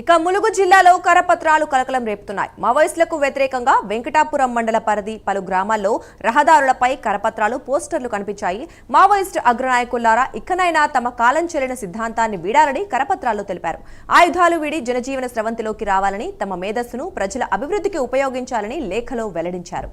ఇక ములుగు జిల్లాలో కరపత్రాలు కలకలం రేపుతున్నాయి. మావోయిస్టులకు వ్యతిరేకంగా వెంకటాపురం మండల పరిధి పలు గ్రామాల్లో రహదారులపై కరపత్రాలు పోస్టర్లు కనిపించాయి. మావోయిస్టు అగ్రనాయకులారా ఇకనైనా తమ కాలం చెల్లిన సిద్ధాంతాన్ని వీడాలని కరపత్రాల్లో తెలిపారు. ఆయుధాలు వీడి జనజీవన స్రవంతిలోకి రావాలని తమ మేధస్సును ప్రజల అభివృద్ధికి ఉపయోగించాలని లేఖలో వెల్లడించారు.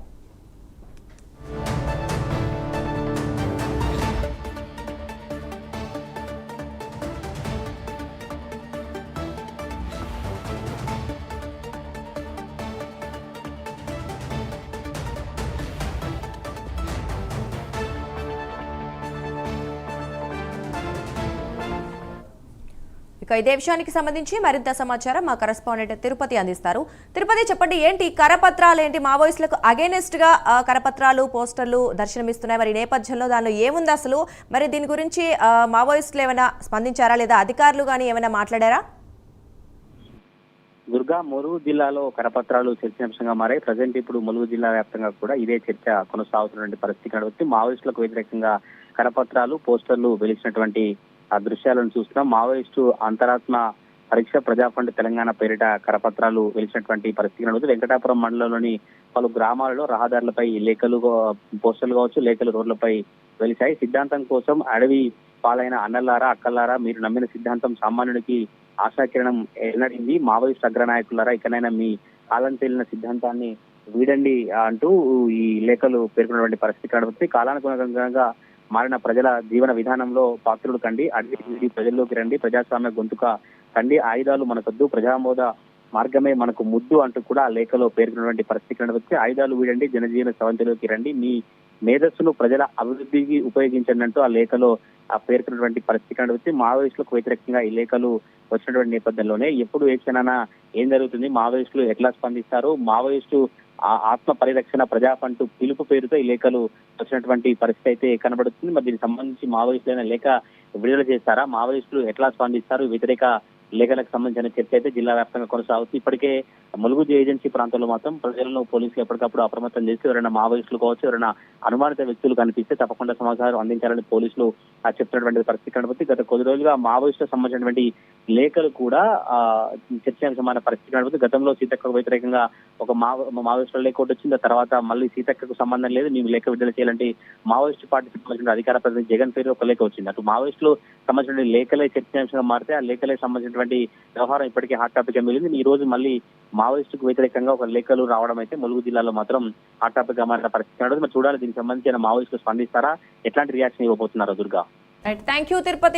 ఇక ఇదే విషయానికి సంబంధించి మరింత సమాచారం మా కరస్పాండెంట్ తిరుపతి అందిస్తారు. తిరుపతి చెప్పండి ఏంటి కరపత్రాలు ఏంటి మావోయిస్టులకు అగేనెస్ట్గా కరపత్రాలు పోస్టర్లు దర్శనమిస్తున్నాయి. మరి ఈ నేపథ్యంలో దానిలో ఏముంది అసలు? మరి దీని గురించి మావోయిస్టులు ఏమైనా స్పందించారా లేదా? అధికారులు కానీ ఏమైనా మాట్లాడారా? దుర్గా మురుగు జిల్లాలో కరపత్రాలు చర్చనీయాంశంగా మారాయి. ప్రజెంట్ ఇప్పుడు ములుగు జిల్లా వ్యాప్తంగా కూడా ఇదే చర్చ కొనసాగుతున్నటువంటి పరిస్థితి నడుస్తుంది మావోయిస్టులకు వ్యతిరేకంగా కరపత్రాలు పోస్టర్లు వెలిసినటువంటి ఆ దృశ్యాలను చూస్తున్నాం. మావోయిస్టు అంతరాత్మ పరీక్ష ప్రజాఫండ్ తెలంగాణ పేరిట కరపత్రాలు వెలిసినటువంటి పరిస్థితి కనబడుతుంది. వెంకటాపురం మండలంలోని పలు గ్రామాలలో రహదారులపై లేఖలు పోస్టర్లు కావచ్చు లేఖలు రోడ్లపై వెలిశాయి. సిద్ధాంతం కోసం అడవి పాలైన అన్నలారా అక్కలారా మీరు నమ్మిన సిద్ధాంతం సామాన్యుడికి ఆశాకిరణం ఎన్నడింది. మావోయిస్ట్ అగ్రనాయకులారా ఇకనైనా మీ కాలం తేలిన సిద్ధాంతాన్ని వీడండి అంటూ ఈ లేఖలు పేర్కొన్నటువంటి పరిస్థితి కనబడుతుంది. కాలానుగుణంగా మారిన ప్రజల జీవన విధానంలో పాత్రుడు కండి అడవి ప్రజల్లోకి రండి ప్రజాస్వామ్య గొంతుక కండి ఆయుధాలు మనకొద్దు ప్రజామోద మార్గమే మనకు ముద్దు అంటూ కూడా లేఖలో పేర్కొన్నటువంటి పరిస్థితి కనబడుతుంది ఆయుధాలు వీడండి జనజీవన సవంతిలోకి రండి మీ మేధస్సును ప్రజల అభివృద్ధికి ఉపయోగించండి అంటూ ఆ లేఖలో ఆ పేర్కొన్నటువంటి పరిస్థితి కనబడుతుంది మావోయిస్టులకు వ్యతిరేకంగా ఈ లేఖలు వచ్చినటువంటి నేపథ్యంలోనే ఎప్పుడు ఏ క్షణాన ఏం జరుగుతుంది? మావోయిస్టులు ఎట్లా స్పందిస్తారు? మావోయిస్టు ఆ ఆత్మ పరిరక్షణ ప్రజాపంటూ పిలుపు పేరుతో ఈ లేఖలు వచ్చినటువంటి పరిస్థితి అయితే కనబడుతుంది. మరి దీనికి సంబంధించి మావోయిస్టులైన లేఖ విడుదల చేస్తారా? మావోయిస్టులు ఎట్లా స్పందిస్తారు? వ్యతిరేక లేఖలకు సంబంధించిన చర్చ అయితే జిల్లా వ్యాప్తంగా కొనసాగుతుంది ఇప్పటికే ములుగు ఏజెన్సీ ప్రాంతంలో మాత్రం ప్రజలను పోలీసులు ఎప్పటికప్పుడు అప్రమత్తం చేసి ఎవరైనా మావోయిస్టులు కావచ్చు ఎవరైనా అనుమానిత వ్యక్తులు కనిపిస్తే తప్పకుండా సమాచారం అందించాలని పోలీసులు చెప్తున్నటువంటి పరిస్థితి కనబడుతుంది. గత కొద్ది రోజులుగా మావోయిస్టులకు సంబంధించినటువంటి లేఖలు కూడా చర్చాంశమైన పరిస్థితి కనబడుతుంది. గతంలో సీతక్కకు వ్యతిరేకంగా ఒక మావో మావోయిస్టుల లేఖ ఒకటి వచ్చింది. తర్వాత మళ్ళీ సీతక్కకు సంబంధం లేదు. మేము లేఖ విడుదల చేయాలంటే మావోయిస్టు పార్టీకి సంబంధించిన అధికార ప్రతినిధి జగన్ పేరు ఒక లేఖ వచ్చింది. అటు మావోయిస్టులు సంబంధించిన లేఖలే చర్చాంశంగా మారితే ఆ లేఖలే సంబంధించిన సంబంధించినటువంటి వ్యవహారం ఇప్పటికే హాట్ టాపిక్గా మిగిలింది. ఈ రోజు మళ్ళీ మావోయిస్టుకు వ్యతిరేకంగా ఒక లేఖలు రావడం అయితే ములుగు జిల్లాలో మాత్రం హాట్ టాపిక్గా మారిన పరిస్థితి కనబడుతుంది. మరి చూడాలి దీనికి సంబంధించిన మావోయిస్టులు స్పందిస్తారా? ఎట్లాంటి రియాక్షన్ ఇవ్వబోతున్నారో దుర్గా? Thank you Tirupati